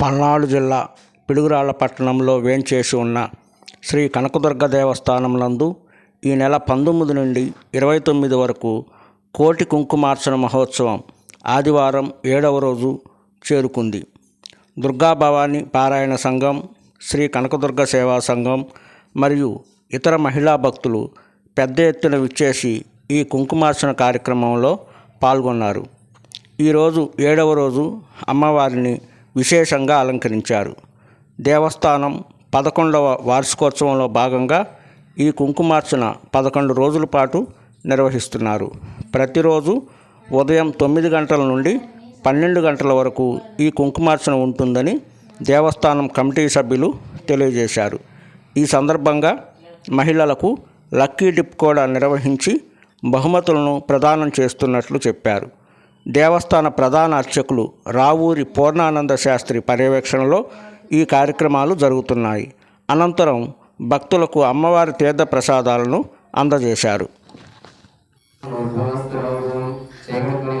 పల్నాడు జిల్లా పిడుగురాళ్ళ పట్టణంలో వేంచేసి ఉన్న శ్రీ కనకదుర్గ దేవస్థానం నందు ఈ నెల పంతొమ్మిది నుండి ఇరవై తొమ్మిది వరకు కోటి కుంకుమార్చన మహోత్సవం ఆదివారం ఏడవ రోజు చేరుకుంది. దుర్గా భవాని పారాయణ సంఘం శ్రీ కనకదుర్గ సేవా సంఘం మరియు ఇతర మహిళా భక్తులు పెద్ద ఎత్తున విచ్చేసి ఈ కుంకుమార్చన కార్యక్రమంలో పాల్గొన్నారు. ఈరోజు ఏడవ రోజు అమ్మవారిని విశేషంగా అలంకరించారు. దేవస్థానం పదకొండవ వార్షికోత్సవంలో భాగంగా ఈ కుంకుమార్చన పదకొండు రోజుల పాటు నిర్వహిస్తున్నారు. ప్రతిరోజు ఉదయం తొమ్మిది గంటల నుండి పన్నెండు గంటల వరకు ఈ కుంకుమార్చన ఉంటుందని దేవస్థానం కమిటీ సభ్యులు తెలియజేశారు. ఈ సందర్భంగా మహిళలకు లక్కీ డిప్ కూడా నిర్వహించి బహుమతులను ప్రదానం చేస్తున్నట్లు చెప్పారు. దేవస్థాన ప్రధాన అర్చకులు రావూరి పూర్ణానంద శాస్త్రి పర్యవేక్షణలో ఈ కార్యక్రమాలు జరుగుతున్నాయి. అనంతరం భక్తులకు అమ్మవారి తీర్థ ప్రసాదాలను అందజేశారు. శేఖరత్వని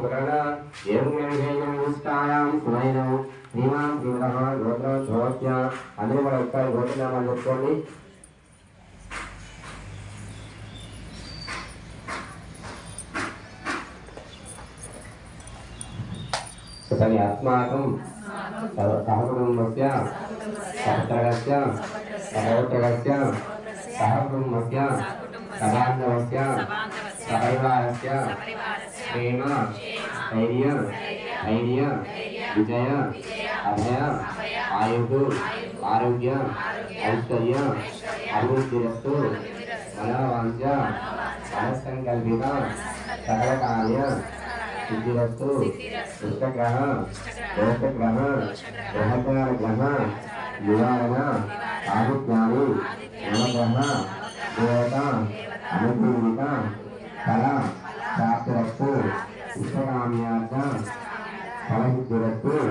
యోగి పురాణ ఏం విష్టాయాం సుమైనం శ్రీమాన్ శ్రీమహ గోత్ర ధోత్య అందరూ కూడా ఒకసారి గోత్రనామాలు చెప్పుకోండి तर्हि अस्माकं सहकुटुम्बस्य सहत्रगस्य सहोत्रगस्य सहकुटुम्बस्य सबान्धवस्य सपरिवारस्य क्षेम स्थैर्य धैर्य, विजय, अभय आयु आरोग्य, ऐश्वर्य अभिवृद्धिस्तु मनोवांज मनसंकल्पित सकल कार्य दोषग्रह ग्रह निवारण, आदित्यादि, नवग्रह Adam, Pak Direktur,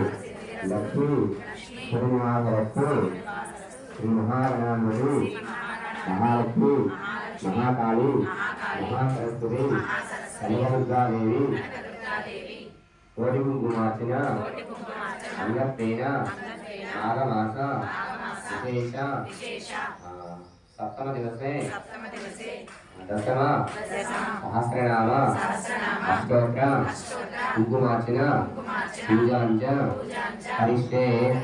Laki, Terima Direktur, Terima Menteri, Maha Laki, Maha Kali, Maha Kertri, Maha Kertri, Maha Kertri, Kodi Bungu Matina, Anda Pena, Maha Masa, Sisesha, uh, Sabtama Dinasme, Dasama, Sahasrenama, Sahasrenama, Sahasrenama, 궁금하지나? 부자한자 다리쇠